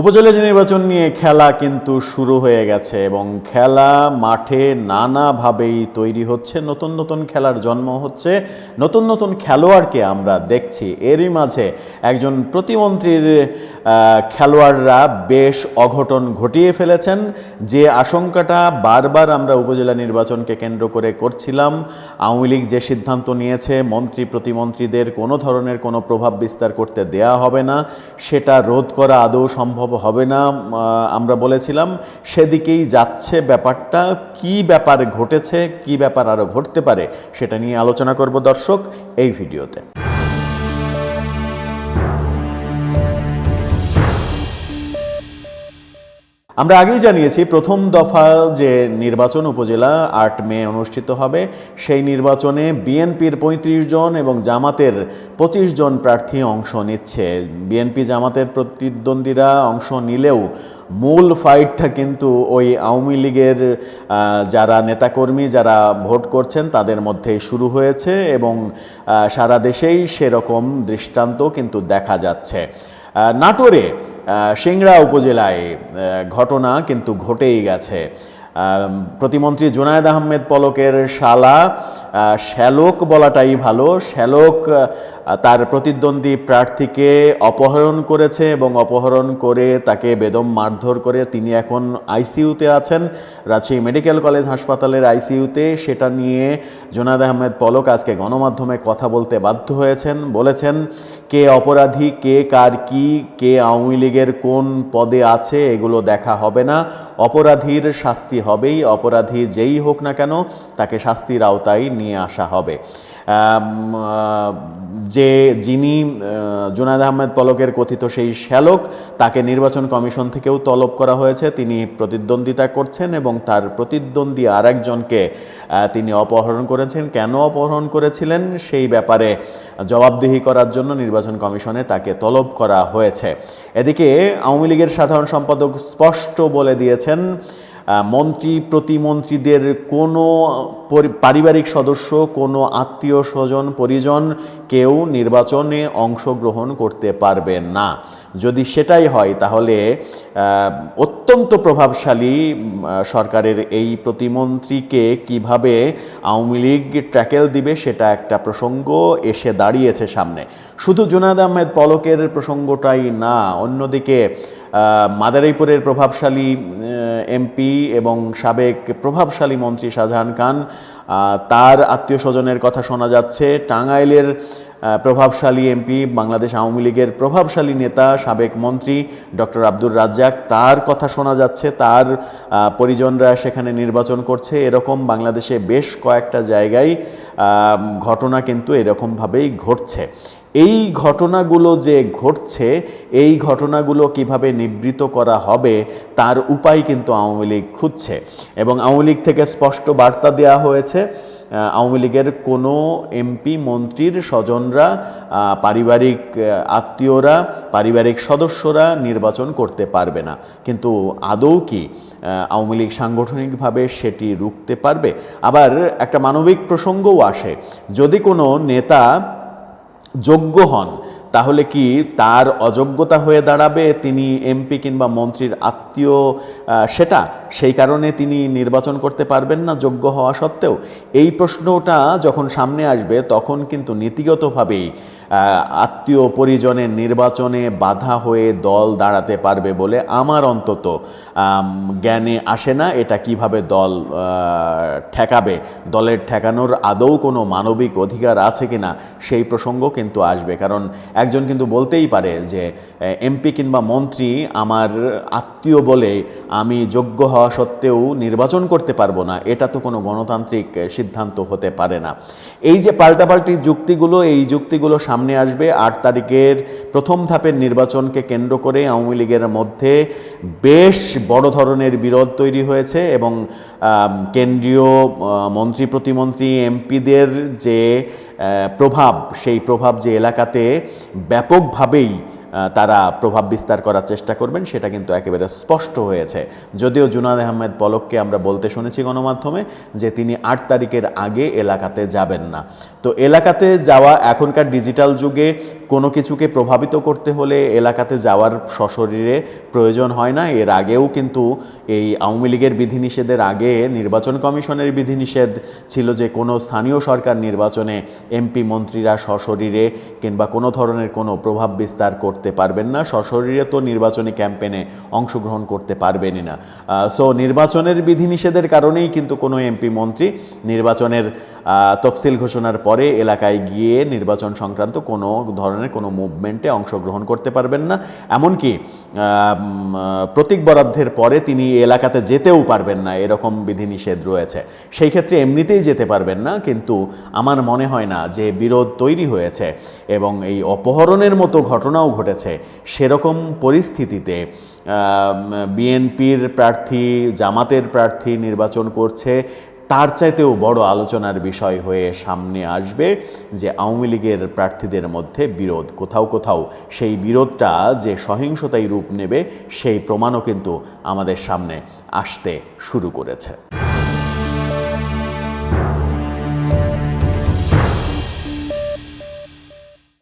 উপজেলা নির্বাচন নিয়ে খেলা কিন্তু শুরু হয়ে গেছে এবং খেলা মাঠে নানাভাবেই তৈরি হচ্ছে। নতুন নতুন খেলার জন্ম হচ্ছে। নতুন নতুন খেলোয়াড়কে আমরা দেখছি। এরই মাঝে একজন প্রতিমন্ত্রীর খেলোয়াড়রা বেশ অঘটন ঘটিয়ে ফেলেছেন। যে আশঙ্কাটা বারবার আমরা উপজেলা নির্বাচনকে কেন্দ্র করে করছিলাম, আওয়ামী লীগ যে সিদ্ধান্ত নিয়েছে, মন্ত্রী প্রতিমন্ত্রীদের কোনো ধরনের কোনো প্রভাব বিস্তার করতে দেয়া হবে না, সেটা রোধ করা আদৌ সম্ভব হবে না। আমরা বলেছিলাম, সেদিকেই যাচ্ছে ব্যাপারটা, কি ব্যাপার ঘটেছে, কি ব্যাপার আরও ঘটতে পারে, সেটা নিয়ে আলোচনা করব দর্শক এই ভিডিওতে। আমরা আগেই জানিয়েছি, প্রথম দফা যে নির্বাচন উপজেলা আট মে অনুষ্ঠিত হবে, সেই নির্বাচনে বিএনপির পঁয়ত্রিশ জন এবং জামাতের পঁচিশ জন প্রার্থী অংশ নিচ্ছে। বিএনপি জামাতের প্রতিদ্বন্দ্বীরা অংশ নিলেও মূল ফাইটটা কিন্তু ওই আওয়ামী লীগের যারা নেতাকর্মী, যারা ভোট করছেন, তাদের মধ্যে শুরু হয়েছে এবং সারা দেশেই সেরকম দৃষ্টান্ত কিন্তু দেখা যাচ্ছে। নাটোরে সিংড়া উপজেলায় ঘটনা কিন্তু ঘটেই গেছে। প্রতিমন্ত্রী জোনায়দ আহমেদ পলকের শালা শ্যালোক বলাটাই ভালো। শ্যালক তার প্রতিদ্বন্দ্বী প্রার্থীকে অপহরণ করেছে এবং অপহরণ করে তাকে বেদম মারধর করে তিনি এখন আইসিইউতে আছেন। রাজশাহী মেডিকেল কলেজ হাসপাতালের আইসিইউতে সেটা নিয়ে জোনাদ আহমেদ পলক আজকে গণমাধ্যমে কথা বলতে বাধ্য হয়েছেন। বলেছেন, কে অপরাধী, কে কার কি, কে আওয়ামী লীগের কোন পদে আছে, এগুলো দেখা হবে না। অপরাধীর শাস্তি হবেই, অপরাধী যেই হোক না কেন, তাকে শাস্তির আওতায় নিয়ে আসা হবে। যে যিনি জুনাদ আহমেদ পলকের কথিত সেই শ্যালক, তাকে নির্বাচন কমিশন থেকেও তলব করা হয়েছে। তিনি প্রতিদ্বন্দ্বিতা করছেন এবং তার প্রতিদ্বন্দ্বী আরেকজনকে তিনি অপহরণ করেছেন। কেন অপহরণ করেছিলেন? সেই ব্যাপারে জবাবদিহি করার জন্য নির্বাচন কমিশনে তাকে তলব করা হয়েছে। এদিকে আওয়ামী লীগের সাধারণ সম্পাদক স্পষ্ট বলে দিয়েছেন মন্ত্রী, প্রতিমন্ত্রীদের কোনো পারিবারিক সদস্য, কোনো আত্মীয় স্বজন, পরিজন কেউ নির্বাচনে অংশগ্রহণ করতে পারবে না। যদি সেটাই হয়, তাহলে অত্যন্ত প্রভাবশালী সরকারের এই প্রতিমন্ত্রীকে কীভাবে আওয়ামী লীগ ট্র্যাকেল দিবে সেটা একটা প্রসঙ্গ এসে দাঁড়িয়েছে সামনে। শুধু জুনাদ আহমেদ পলকের প্রসঙ্গটাই না, অন্যদিকে মাদারীপুরের প্রভাবশালী এমপি এবং সাবেক প্রভাবশালী মন্ত্রী শাহজাহান খান তার আত্মীয় স্বজনের কথা শোনা যাচ্ছে। টাঙ্গাইলের প্রভাবশালী এমপি, বাংলাদেশ আওয়ামী লীগের প্রভাবশালী নেতা, সাবেক মন্ত্রী ডক্টর আব্দুর রাজ্জাক, তার কথা শোনা যাচ্ছে। তার পরিজনরা সেখানে নির্বাচন করছে। এরকম বাংলাদেশে বেশ কয়েকটা জায়গায় ঘটনা কিন্তু এরকমভাবেই ঘটছে। এই ঘটনাগুলো যে ঘটছে, এই ঘটনাগুলো কীভাবে নিবৃত করা হবে, তার উপায় কিন্তু আওয়ামী লীগ খুঁজছে। এবং আওয়ামী লীগ থেকে স্পষ্ট বার্তা দেওয়া হয়েছে আওয়ামী লীগের কোনো এমপি, মন্ত্রীর স্বজনরা পারিবারিক আত্মীয়রা, পারিবারিক সদস্যরা নির্বাচন করতে পারবে না। কিন্তু আদৌ কি আওয়ামী লীগ সাংগঠনিকভাবে সেটি রুখতে পারবে? আবার একটা মানবিক প্রসঙ্গও আসে। যদি কোনো নেতা যোগ্য হন, তাহলে কি তার অযোগ্যতা হয়ে দাঁড়াবে তিনি এমপি কিংবা মন্ত্রীর আত্মীয় সেটা? সেই কারণে তিনি নির্বাচন করতে পারবেন না যোগ্য হওয়া সত্ত্বেও। এই প্রশ্নটা যখন সামনে আসবে, তখন কিন্তু নীতিগতভাবেই আত্মীয় পরিজনের নির্বাচনে বাধা হয়ে দল দাঁড়াতে পারবে বলে আমার অন্তত জ্ঞানে আসে না এটা কীভাবে দল ঠেকাবে। দলের ঠেকানোর আদৌ কোনো মানবিক অধিকার আছে কিনা সেই প্রসঙ্গ কিন্তু আসবে। কারণ একজন কিন্তু বলতেই পারে যে এমপি কিংবা মন্ত্রী আমার আত্মীয় বলে আমি যোগ্য হওয়া সত্ত্বেও নির্বাচন করতে পারব না, এটা তো কোনো গণতান্ত্রিক সিদ্ধান্ত হতে পারে না। এই যে পাল্টাপাল্টি যুক্তিগুলো, এই যুক্তিগুলো আসবে। আট তারিখের প্রথম ধাপের নির্বাচনকে কেন্দ্র করে আওয়ামী লীগের মধ্যে বেশ বড় ধরনের বিরোধ তৈরি হয়েছে এবং কেন্দ্রীয় মন্ত্রী, প্রতিমন্ত্রী, এমপিদের যে প্রভাব, সেই প্রভাব যে এলাকাতে ব্যাপকভাবেই তারা প্রভাব বিস্তার করার চেষ্টা করবেন, সেটা কিন্তু একেবারে স্পষ্ট হয়েছে। যদিও জুনাদ আহমেদ পলককে আমরা বলতে শুনেছি গণমাধ্যমে যে তিনি আট তারিখের আগে এলাকাতে যাবেন না। তো এলাকাতে যাওয়া এখনকার ডিজিটাল যুগে কোনো কিছুকে প্রভাবিত করতে হলে এলাকাতে যাওয়ার সশরীরে প্রয়োজন হয় না। এর আগেও কিন্তু এই আওয়ামী লীগের বিধিনিষেধের আগে নির্বাচন কমিশনের বিধিনিষেধ ছিল যে কোনো স্থানীয় সরকার নির্বাচনে এমপি মন্ত্রীরা সশরীরে কিংবা কোনো ধরনের কোনো প্রভাব বিস্তার করতে পারবেন না। সশরীরে তো নির্বাচনী ক্যাম্পেনে অংশগ্রহণ করতে পারবেনই না। সো নির্বাচনের বিধিনিষেধের কারণেই কিন্তু কোনো এমপি মন্ত্রী নির্বাচনের তফসিল ঘোষণার পরে এলাকায় গিয়ে নির্বাচন সংক্রান্ত কোনো ধরনের কোনো মুভমেন্টে অংশগ্রহণ করতে পারবেন না। এমনকি প্রতীক বরাদ্দের পরে তিনি এলাকাতে যেতেও পারবেন না, এরকম বিধিনিষেধ রয়েছে। সেই ক্ষেত্রে এমনিতেই যেতে পারবেন না, কিন্তু আমার মনে হয় না যে বিরোধ তৈরি হয়েছে এবং এই অপহরণের মতো ঘটনাও ঘটেছে। সেরকম পরিস্থিতিতে বিএনপির প্রার্থী, জামাতের প্রার্থী নির্বাচন করছে তার চাইতেও বড় আলোচনার বিষয় হয়ে সামনে আসবে যে আওয়ামী লীগের প্রার্থীদের মধ্যে বিরোধ। কোথাও কোথাও সেই বিরোধটা যে সহিংসতায় রূপ নেবে, সেই প্রমাণও কিন্তু আমাদের সামনে আসতে শুরু করেছে।